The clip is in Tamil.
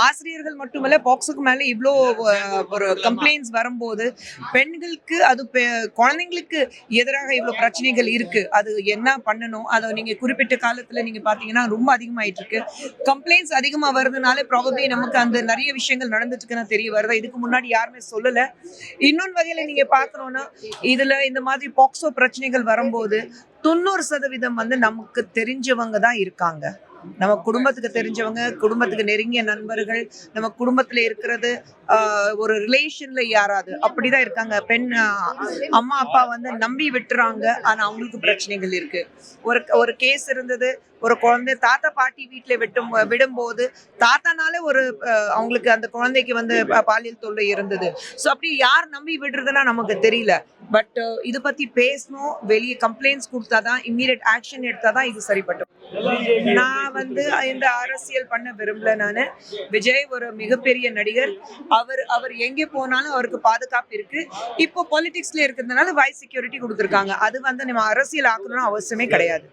ஆசிரியர்கள் மட்டுமல்ல பாக்ஸுக்கு மேல இவ்வளோ ஒரு கம்ப்ளைண்ட்ஸ் வரும்போது பெண்களுக்கு அது பெ- குழந்தைங்களுக்கு எதிராக இவ்வளோ பிரச்சனைகள் இருக்கு. அது என்ன பண்ணணும்? அதை நீங்க குறிப்பிட்ட காலத்துல நீங்க பாத்தீங்கன்னா ரொம்ப அதிகமாயிட்டு இருக்கு கம்ப்ளைண்ட்ஸ் அதிகமா வருதுனால ப்ராபப்ளி நமக்கு அந்த நிறைய விஷயங்கள் நடந்துட்டு இருக்குன்னு தெரிய வருது. இதுக்கு முன்னாடி யாருமே சொல்லல. இன்னொன்று வகையில நீங்க பார்க்கணுன்னா இதுல இந்த மாதிரி பாக்ஸோ பிரச்சனைகள் வரும்போது தொண்ணூறு சதவீதம் வந்து நமக்கு தெரிஞ்சவங்க தான் இருக்காங்க. நம்ம குடும்பத்துக்கு தெரிஞ்சவங்க குடும்பத்துக்கு நெருங்கிய நண்பர்கள் நம்ம குடும்பத்துல இருக்கிறது ஆஹ், ஒரு ரிலேஷன்ல யாராவது அப்படிதான் இருக்காங்க. பெண் அம்மா அப்பா வந்து நம்பி விட்டுறாங்க. ஆனா அவங்களுக்கு பிரச்சனைகள் இருக்கு. ஒரு ஒரு கேஸ் இருந்தது. ஒரு குழந்தை தாத்தா பாட்டி வீட்டுல விட்டும் விடும்போது தாத்தானாலே ஒரு அவங்களுக்கு அந்த குழந்தைக்கு வந்து பாலியல் தொல்லை இருந்தது. ஸோ அப்படி யார் நம்பி விடுறதுன்னா நமக்கு தெரியல. பட் uh, இது பத்தி பேசணும். வெளியே கம்ப்ளைண்ட்ஸ் கொடுத்தாதான் இம்மீடியட் ஆக்ஷன் எடுத்தாதான் இது சரிப்பட்டும் நான் வந்து இந்த அரசியல் பண்ண விரும்பல நானு. விஜய் ஒரு மிகப்பெரிய நடிகர். அவர் அவர் எங்கே போனாலும் அவருக்கு பாதுகாப்பு இருக்கு. இப்போ பாலிடிக்ஸ்ல இருக்கிறதுனால வைஸ் செக்யூரிட்டி கொடுத்துருக்காங்க. அது வந்து நம்ம அரசியல் ஆக்கணும்னு அவசியமே கிடையாது.